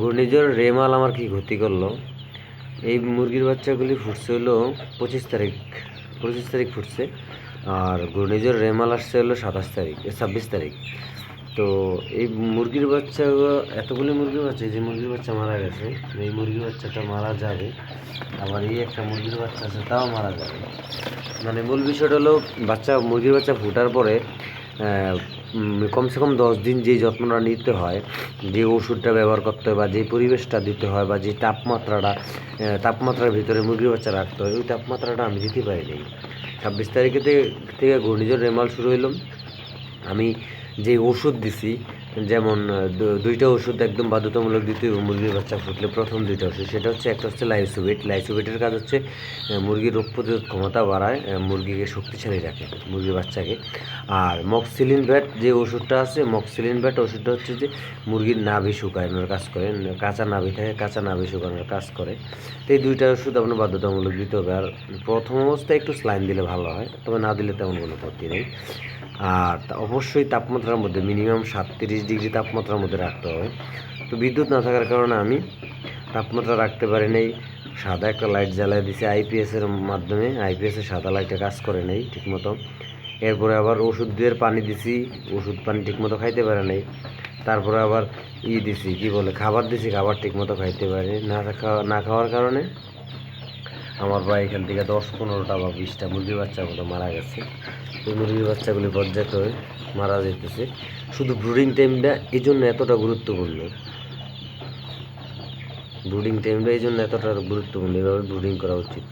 ঘূর্ণিঝড় রেমাল আমার কি ক্ষতি করল? এই মুরগির বাচ্চাগুলি ফুটছে হলো পঁচিশ তারিখ পঁচিশ তারিখ ফুটছে। আর ঘূর্ণিঝড় রেমাল আসছে হলো সাতাশ তারিখ ছাব্বিশ তারিখ। তো এই মুরগির বাচ্চা, এতগুলি মুরগির বাচ্চা যে মুরগির বাচ্চা মারা গেছে, এই মুরগির বাচ্চাটা মারা যাবে। আবার এই একটা মুরগির বাচ্চা আছে, তাও মারা যাবে। মানে মূল বিষয়টা হলো বাচ্চা, মুরগির বাচ্চা ফোটার পরে কমসে কম দশ দিন যে যত্নটা নিতে হয়, যে ওষুধটা ব্যবহার করতে হয় বা যে পরিবেশটা দিতে হয় বা যে তাপমাত্রাটা তাপমাত্রার ভিতরে মুরগির বাচ্চা রাখতে হয়, ওই তাপমাত্রাটা আমি দিতে পারিনি। ছাব্বিশ তারিখে থেকে ঘূর্ণিঝড় রেমাল শুরু হইলাম আমি যে ওষুধ দিছি যেমন দুইটা ওষুধ একদম বাধ্যতামূলক দিতে হবে, মুরগির বাচ্চা ফুটলে প্রথম দুইটা ওষুধ। সেটা হচ্ছে একটা হচ্ছে লাইসোবেট। লাইসোবেটের কাজ হচ্ছে মুরগির রোগ প্রতিরোধ ক্ষমতা বাড়ায় মুরগিকে শক্তিশালী রাখে, মুরগির বাচ্চাকে। আর মক্সিলিন ব্যাট যে ওষুধটা আছে, মক্সিলিন ব্যাট ওষুধটা হচ্ছে যে মুরগির নাভি শুকানোর কাজ করে কাঁচা নাভি থাকে, কাঁচা নাভি শুকানোর কাজ করে। তো এই দুইটা ওষুধ আপনার বাধ্যতামূলক দিতে হবে। আর প্রথম অবস্থায় একটু স্লাইন দিলে ভালো হয়, তবে না দিলে তেমন কোনো ক্ষতি নেই। আর অবশ্যই তাপমাত্রার মধ্যে মিনিমাম সাতত্রিশ ডিগ্রি তাপমাত্রার মধ্যে রাখতে হবে তো বিদ্যুৎ না থাকার কারণে আমি তাপমাত্রা রাখতে পারি নাই। সাদা একটা লাইট জ্বালাই দিছি আইপিএসের মাধ্যমে। আইপিএসের সাদা লাইটে কাজ করে নেই ঠিকমতো। এরপরে আবার ওষুধ দিয়ে পানি দিছি, ওষুধ পানি ঠিকমতো খাইতে পারে নাই। তারপরে আবার ই দিছি, কি বলে, খাবার দিছি, খাবার ঠিকমতো খাইতে পারে না খাওয়া না খাওয়ার কারণে। আমার ভাই এখান থেকে দশ, পনেরোটা বা বিশটা মুরগির বাচ্চার মতো মারা গেছে। এই মুরগির বাচ্চাগুলি পর্যায়ক্রমে মারা যেতেছে। শুধু ব্রুডিং টাইমটা এই জন্য এতটা গুরুত্বপূর্ণ। ব্রুডিং টাইমটা এই জন্য এতটা গুরুত্বপূর্ণ, এভাবে ব্রুডিং করা উচিত।